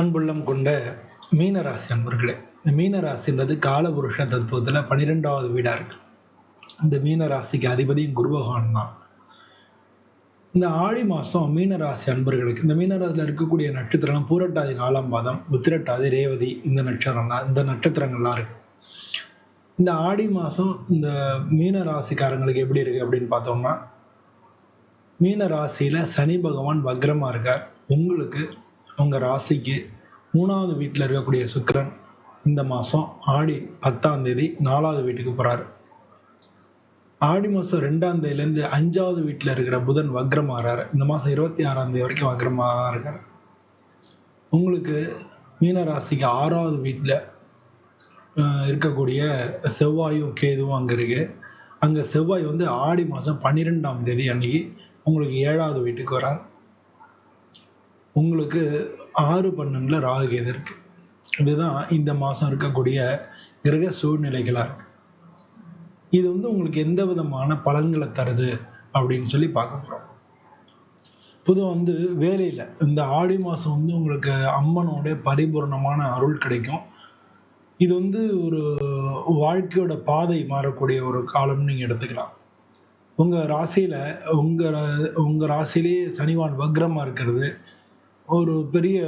அன்புள்ளம் கொண்ட மீனராசி அன்பர்களே இந்த மீனராசின்றது காலபுருஷ தத்துவத்தில் பன்னிரெண்டாவது வீடாக இருக்கு இந்த மீனராசிக்கு அதிபதியும் குரு பகவான் தான். இந்த ஆடி மாதம் மீனராசி அன்பர்களுக்கு இந்த மீனராசியில் இருக்கக்கூடிய நட்சத்திரம் பூரட்டாதி நாலாம் பாதம் உத்திரட்டாதி ரேவதி இந்த நட்சத்திரம் தான் இந்த நட்சத்திரங்கள்லாம் இருக்கு. இந்த ஆடி மாதம் இந்த மீன ராசிக்காரங்களுக்கு எப்படி இருக்கு அப்படின்னு பார்த்தோம்னா மீன ராசியில் சனி பகவான் வக்ரமாக இருக்கார். உங்களுக்கு உங்கள் ராசிக்கு மூணாவது வீட்டில் இருக்கக்கூடிய சுக்கிரன் இந்த மாதம் ஆடி பத்தாம் தேதி நாலாவது வீட்டுக்கு போகிறார் ஆடி மாதம் ரெண்டாம் தேதியிலேருந்து அஞ்சாவது வீட்டில் இருக்கிற புதன் வக்ரமாறாரு. இந்த மாதம் இருபத்தி ஆறாம் தேதி வரைக்கும் வக்ரமாக தான் இருக்கார். உங்களுக்கு மீன ராசிக்கு ஆறாவது வீட்டில் இருக்கக்கூடிய செவ்வாயும் கேதுவும் அங்கே இருக்குது அங்கே செவ்வாய் வந்து ஆடி மாதம் பன்னிரெண்டாம் தேதி அன்னைக்கு உங்களுக்கு ஏழாவது வீட்டுக்கு வரார். உங்களுக்கு ஆறு பன்னெண்டில் ராகு கேது இருக்கு. இதுதான் இந்த மாதம் இருக்கக்கூடிய கிரக சூழ்நிலைகளாக இருக்கு. இது வந்து உங்களுக்கு எந்த விதமான பலன்களை தருது அப்படின்னு சொல்லி பார்க்க போகிறோம் பொதுவாக வந்து வேலையில் இந்த ஆடி மாதம் வந்து உங்களுக்கு அம்மனோட பரிபூர்ணமான அருள் கிடைக்கும். இது வந்து ஒரு வாழ்க்கையோட பாதை மாறக்கூடிய ஒரு காலம்னு நீங்கள் எடுத்துக்கலாம். உங்கள் ராசியில் உங்கள் உங்கள் ராசியிலேயே சனிவான் வக்ரமாக இருக்கிறது. ஒரு பெரிய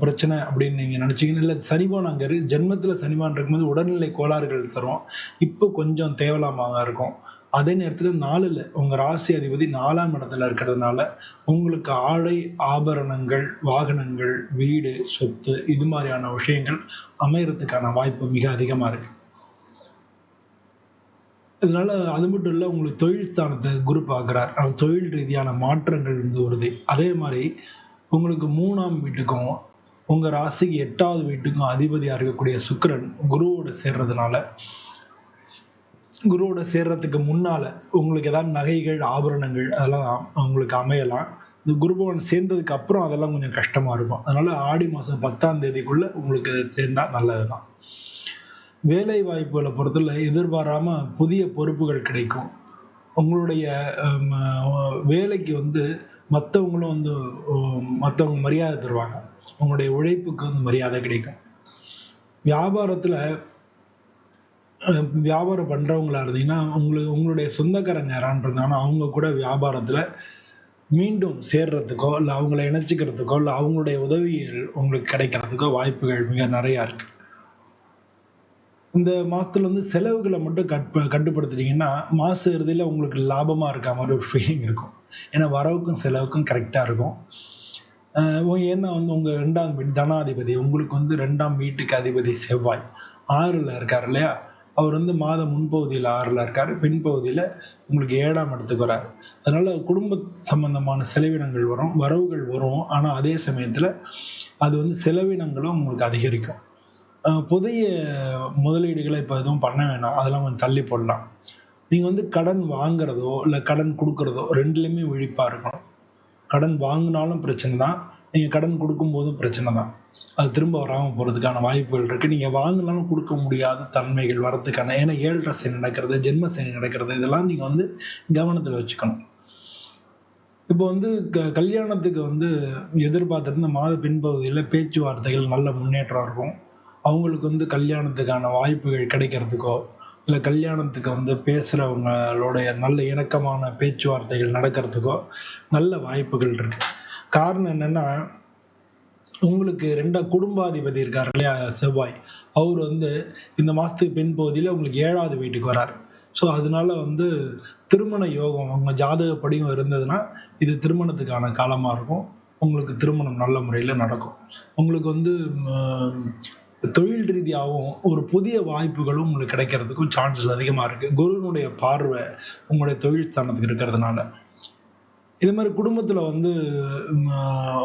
பிரச்சனை அப்படின்னு நீங்கள் நினச்சிங்கன்னா இல்லை. சனிபான் அங்கே இருக்கு ஜென்மத்தில் சனிபான் இருக்கும்போது உடல்நிலை கோளாறுகள் தரும். இப்போ கொஞ்சம் தேவலாமாக இருக்கும். அதே நேரத்தில் நாலில் உங்கள் ராசி அதிபதி நாலாம் இடத்துல இருக்கிறதுனால உங்களுக்கு ஆடை ஆபரணங்கள் வாகனங்கள் வீடு சொத்து இது மாதிரியான விஷயங்கள் அமையறதுக்கான வாய்ப்பு மிக அதிகமாக இருக்கு. இதனால அது மட்டும் இல்லை உங்களுக்கு தொழில் ஸ்தானத்தை குரு பார்க்குறார். தொழில் ரீதியான மாற்றங்கள் வந்து வருது. அதே மாதிரி உங்களுக்கு மூணாம் வீட்டுக்கும் உங்கள் ராசிக்கு எட்டாவது வீட்டுக்கும் அதிபதியாக இருக்கக்கூடிய சுக்கரன் குருவோட சேர்றதுனால குருவோட சேர்றதுக்கு முன்னால் உங்களுக்கு ஏதாவது நகைகள் ஆபரணங்கள் அதெல்லாம் உங்களுக்கு அமையலாம். இந்த குருபவன் சேர்ந்ததுக்கு அப்புறம் அதெல்லாம் கொஞ்சம் கஷ்டமாக இருக்கும். அதனால் ஆடி மாதம் பத்தாம் தேதிக்குள்ளே உங்களுக்கு சேர்ந்தால் நல்லது தான் வேலை வாய்ப்புகளை பொறுத்தல எதிர்பாராமல் புதிய பொறுப்புகள் கிடைக்கும். உங்களுடைய வேலைக்கு வந்து மற்றவங்களும் வந்து மற்றவங்க மரியாதை தருவாங்க. உங்களுடைய உழைப்புக்கு வந்து மரியாதை கிடைக்கும். வியாபாரத்தில் வியாபாரம் பண்ணுறவங்களா இருந்தீங்கன்னா உங்களுக்கு உங்களுடைய சொந்தக்காரங்க யாரான் இருந்தாங்கன்னா அவங்க கூட வியாபாரத்தில் மீண்டும் சேர்றதுக்கோ இல்லை அவங்கள இணைச்சிக்கிறதுக்கோ இல்லை அவங்களுடைய உதவிகள் உங்களுக்கு கிடைக்கிறதுக்கோ வாய்ப்புகள் மிக நிறையா இருக்குது இந்த மாதத்துல வந்து செலவுகளை மட்டும் கட் கட்டுப்படுத்துட்டீங்கன்னா மாத இறுதியில் உங்களுக்கு லாபமாக இருக்க மாதிரி ஒரு ஃபீலிங் இருக்கும். ஏன்னா வரவுக்கும் செலவுக்கும் கரெக்டாக இருக்கும். ஏன்னா வந்து உங்கள் ரெண்டாம் வீட்டு தனாதிபதி உங்களுக்கு வந்து ரெண்டாம் வீட்டுக்கு அதிபதி செவ்வாய். ஆறில் இருக்கார் இல்லையா? அவர் வந்து மாத முன்பகுதியில் ஆறில் இருக்கார். பின்பகுதியில் உங்களுக்கு ஏழாம் இடத்துக்கு வரார். அதனால் குடும்ப சம்பந்தமான செலவினங்கள் வரும் வரவுகள் வரும். ஆனால் அதே சமயத்தில் அது வந்து செலவினங்களும் உங்களுக்கு அதிகரிக்கும். புதிய முதலீடுகளை இப்போ எதுவும் பண்ண வேணாம். அதெல்லாம் கொஞ்சம் தள்ளி போடலாம். நீங்கள் வந்து கடன் வாங்குறதோ இல்லை கடன் கொடுக்குறதோ ரெண்டுலேயுமே விழிப்பாக இருக்கணும். கடன் வாங்கினாலும் பிரச்சனை தான். நீங்கள் கடன் கொடுக்கும்போதும் பிரச்சனை தான். அது திரும்ப வராமல் போகிறதுக்கான வாய்ப்புகள் இருக்குது நீங்கள் வாங்கினாலும் கொடுக்க முடியாத தன்மைகள் வரதுக்கான ஏன்னா ஏழரை சனி நடக்கிறது ஜென்ம சனி நடக்கிறது இதெல்லாம் நீங்கள் வந்து கவனத்தில் வச்சுக்கணும். இப்போ வந்து க கல்யாணத்துக்கு வந்து எதிர்பார்த்துருந்த மாத பின்பகுதியில் பேச்சுவார்த்தைகள் நல்ல முன்னேற்றம் இருக்கும். அவங்களுக்கு வந்து கல்யாணத்துக்கான வாய்ப்புகள் கிடைக்கிறதுக்கோ இல்லை கல்யாணத்துக்கு வந்து பேசுகிறவங்களுடைய நல்ல இணக்கமான பேச்சுவார்த்தைகள் நடக்கிறதுக்கோ நல்ல வாய்ப்புகள் இருக்குது காரணம் என்னென்னா உங்களுக்கு ரெண்டா குடும்பாதிபதி இருக்கார் இல்லையா செவ்வாய். அவர் வந்து இந்த மாதத்துக்கு பின்பகுதியில் உங்களுக்கு ஏழாவது வீட்டுக்கு வரார். ஸோ அதனால வந்து திருமண யோகம் அவங்க ஜாதகப்படியும் இருந்ததுன்னா இது திருமணத்துக்கான காலமாக இருக்கும். உங்களுக்கு திருமணம் நல்ல முறையில் நடக்கும். உங்களுக்கு வந்து தொழில் ரீதியாகவும் ஒரு புதிய வாய்ப்புகளும் உங்களுக்கு கிடைக்கிறதுக்கும் சான்சஸ் அதிகமாக இருக்குது குருவினுடைய பார்வை உங்களுடைய தொழில் ஸ்தானத்துக்கு இருக்கிறதுனால. இது மாதிரி குடும்பத்தில் வந்து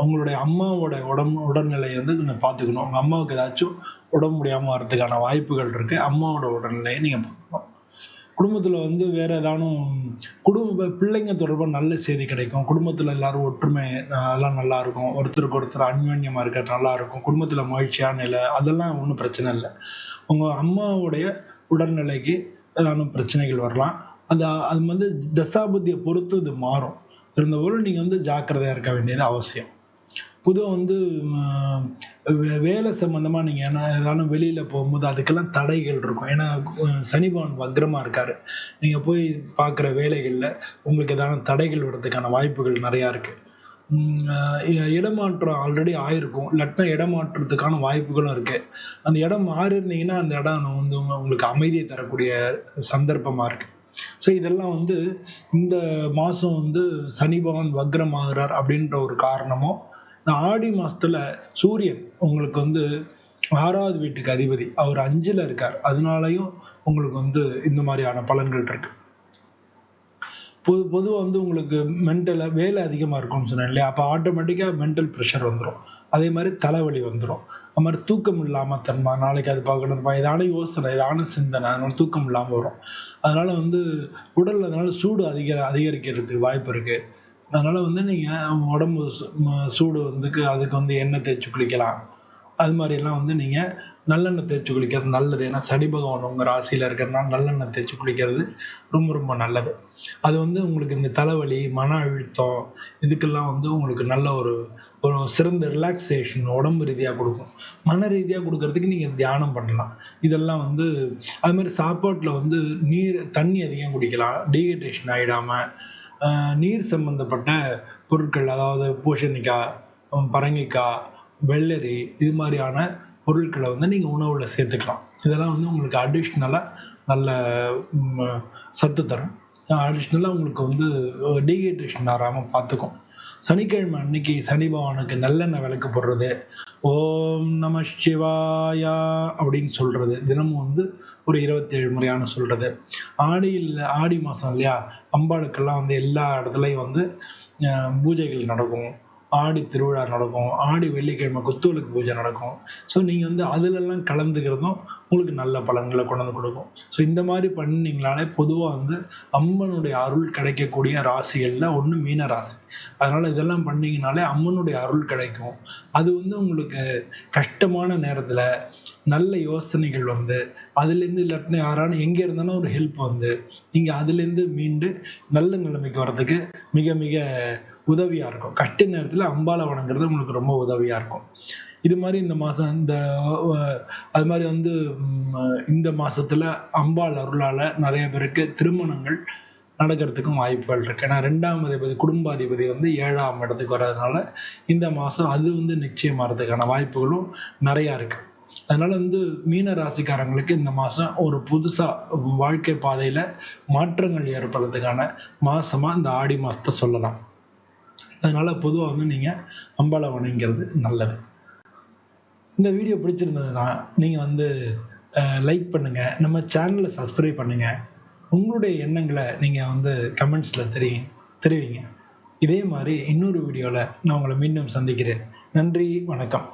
உங்களுடைய அம்மாவோட உடம்பு உடல்நிலையை வந்து கொஞ்சம் பார்த்துக்கணும். உங்கள் அம்மாவுக்கு ஏதாச்சும் உடம்பு முடியாமல் வரதுக்கான வாய்ப்புகள் இருக்குது அம்மாவோட உடல்நிலையை நீங்கள் பார்க்கணும். குடும்பத்தில் வந்து வேறு ஏதானும் குடும்ப பிள்ளைங்க தொடர்பாக நல்ல செய்தி கிடைக்கும். குடும்பத்தில் எல்லாரும் ஒற்றுமை அதெல்லாம் நல்லா இருக்கும். ஒருத்தருக்கு ஒருத்தர் அன்யோன்யமாக இருக்கிறது நல்லா இருக்கும். குடும்பத்தில் மகிழ்ச்சியான நிலை அதெல்லாம் ஒன்றும் பிரச்சனை இல்லை. உங்கள் அம்மாவுடைய உடல்நிலைக்கு ஏதானும் பிரச்சனைகள் வரலாம். அது அது வந்து தசாபுத்தியை பொறுத்து இது மாறும். இருந்தபோது நீங்கள் வந்து ஜாக்கிரதையாக இருக்க வேண்டியது அவசியம். பொதுவாக வந்து வே வேலை சம்மந்தமாக நீங்கள் ஏன்னா ஏதாவது வெளியில் போகும்போது அதுக்கெல்லாம் தடைகள் இருக்கும். ஏன்னா சனிபவன் சனி இருக்கார் நீங்கள் போய் பார்க்குற வேலைகளில் உங்களுக்கு ஏதான தடைகள் வர்றதுக்கான வாய்ப்புகள் நிறையா இருக்குது இடமாற்றம் ஆல்ரெடி ஆயிருக்கும். இல்லாட்டினா இடமாற்றத்துக்கான வாய்ப்புகளும் இருக்கு. அந்த இடம் மாறிருந்தீங்கன்னா அந்த இடம் வந்து உங்களுக்கு அமைதியை தரக்கூடிய சந்தர்ப்பமாக இருக்கு. ஸோ இதெல்லாம் வந்து இந்த மாதம் வந்து சனி பகவான் வக்ரம் ஆகிறார் அப்படின்ற ஒரு காரணமும், இந்த ஆடி மாசத்துல சூரியன் உங்களுக்கு வந்து ஆறாவது வீட்டுக்கு அதிபதி. அவர் அஞ்சுல இருக்கார். அதனாலையும் உங்களுக்கு வந்து இந்த மாதிரியான பலன்கள் இருக்கு. பொது பொதுவாக வந்து உங்களுக்கு மென்டலா வேலை அதிகமாக இருக்கும்னு சொன்னேன் இல்லையா? அப்போ ஆட்டோமேட்டிக்காக மென்டல் ப்ரெஷர் வந்துடும் அதே மாதிரி தலைவலி வந்துடும் அது மாதிரி தூக்கம் இல்லாமல் தன்மா நாளைக்கு அது பார்க்கணும்ப்பா, இதான யோசனை, இதான சிந்தனை, அதனால தூக்கம் இல்லாமல் வரும். அதனால வந்து உடல் அதனால சூடு அதிக அதிகரிக்கிறதுக்கு வாய்ப்பு இருக்குது அதனால் வந்து நீங்கள் உடம்பு சூடு வந்துக்கு அதுக்கு வந்து எண்ணெய் தேய்ச்சி குளிக்கலாம். அது மாதிரிலாம் வந்து நீங்கள் நல்லெண்ணெய் தேய்ச்சி குளிக்கிறது நல்லது. ஏன்னா சனி பகவான் உங்க ராசியில இருக்கிறனால நல்லெண்ணெய் தேய்ச்சி குளிக்கிறது ரொம்ப ரொம்ப நல்லது. அது வந்து உங்களுக்கு இந்த தலைவலி, மன அழுத்தம் இதுக்கெல்லாம் வந்து உங்களுக்கு நல்ல ஒரு ஒரு சிறந்த ரிலாக்ஸேஷன் உடம்பு ரீதியாக கொடுக்கும் மன ரீதியாக கொடுக்கறதுக்கு நீங்கள் தியானம் பண்ணலாம். இதெல்லாம் வந்து அது மாதிரி சாப்பாட்டில் வந்து நீர் தண்ணி அதிகம் குடிக்கலாம். டீஹைட்ரேஷன் ஆகிடாமல் நீர் சம்பந்தப்பட்ட பொருட்கள் அதாவது பூசணிக்காய், பரங்கிக்காய், வெள்ளரி இது மாதிரியான பொருட்களை வந்து நீங்கள் உணவில் சேர்த்துக்கலாம். இதெல்லாம் வந்து உங்களுக்கு அடிஷ்னலாக நல்ல சத்து தரும். அடிஷ்னலாக உங்களுக்கு வந்து டீஹைட்ரேஷன் ஆறாம பார்த்துக்கும். சனிக்கிழமை அன்னைக்கு சனி பகவானுக்கு நல்லெண்ணெய் விளக்கு போடுறது, "ஓம் நம சிவாயா" அப்படின்னு சொல்றது. தினமும் வந்து ஒரு 27 முறையான சொல்றது. ஆடியில் ஆடி மாதம் இல்லையா? அம்பாளுக்கெல்லாம் வந்து எல்லா இடத்துலையும் வந்து பூஜைகள் நடக்கும். ஆடி திருவிழா நடக்கும். ஆடி வெள்ளிக்கிழமை குத்துவிளக்கு பூஜை நடக்கும். ஸோ நீங்கள் வந்து அதுலெல்லாம் கலந்துக்கிறதும் உங்களுக்கு நல்ல பலன்களை கொண்டாந்து கொடுக்கும் ஸோ இந்த மாதிரி பண்ணீங்கனாலே பொதுவாக வந்து அம்மனுடைய அருள் கிடைக்கக்கூடிய ராசிகளில் ஒன்று மீன ராசி. அதனால இதெல்லாம் பண்ணீங்கனாலே அம்மனுடைய அருள் கிடைக்கும். அது வந்து உங்களுக்கு கஷ்டமான நேரத்தில் நல்ல யோசனைகள் வந்து, அதுலேருந்து இல்லாட்டினா யாரான எங்கே இருந்தாலும் ஒரு ஹெல்ப் வந்து, நீங்கள் அதுலேருந்து மீண்டு நல்ல நிலைமைக்கு வரதுக்கு மிக மிக உதவியாக இருக்கும். கஷ்ட நேரத்தில் அம்பாலை வணங்குறது உங்களுக்கு ரொம்ப உதவியாக இருக்கும். இது மாதிரி இந்த மாதம் இந்த அது மாதிரி வந்து இந்த மாதத்தில் அம்பாள் அருளால் நிறைய பேருக்கு திருமணங்கள் நடக்கிறதுக்கும் வாய்ப்புகள் இருக்குது ஏன்னா ரெண்டாம் அதிபதி குடும்பாதிபதி வந்து ஏழாம் இடத்துக்கு வர்றதுனால, இந்த மாதம் அது வந்து நிச்சயமாறதுக்கான வாய்ப்புகளும் நிறையா இருக்குது அதனால வந்து மீன ராசிக்காரங்களுக்கு இந்த மாதம் ஒரு புதுசாக வாழ்க்கை பாதையில் மாற்றங்கள் ஏற்படுறதுக்கான மாதமாக இந்த ஆடி மாதத்தை சொல்லலாம். அதனால் பொதுவாக வந்து நீங்கள் அம்பாள வணங்கிறது நல்லது. இந்த வீடியோ பிடிச்சிருந்ததுன்னா, நீங்கள் வந்து லைக் பண்ணுங்கள் நம்ம சேனலை சப்ஸ்கிரைப் பண்ணுங்கள் உங்களுடைய எண்ணங்களை நீங்கள் வந்து கமெண்ட்ஸில் தெரிய தெரிவிங்க. இதே மாதிரி இன்னொரு வீடியோவில் நான் உங்களை மீண்டும் சந்திக்கிறேன். நன்றி, வணக்கம்.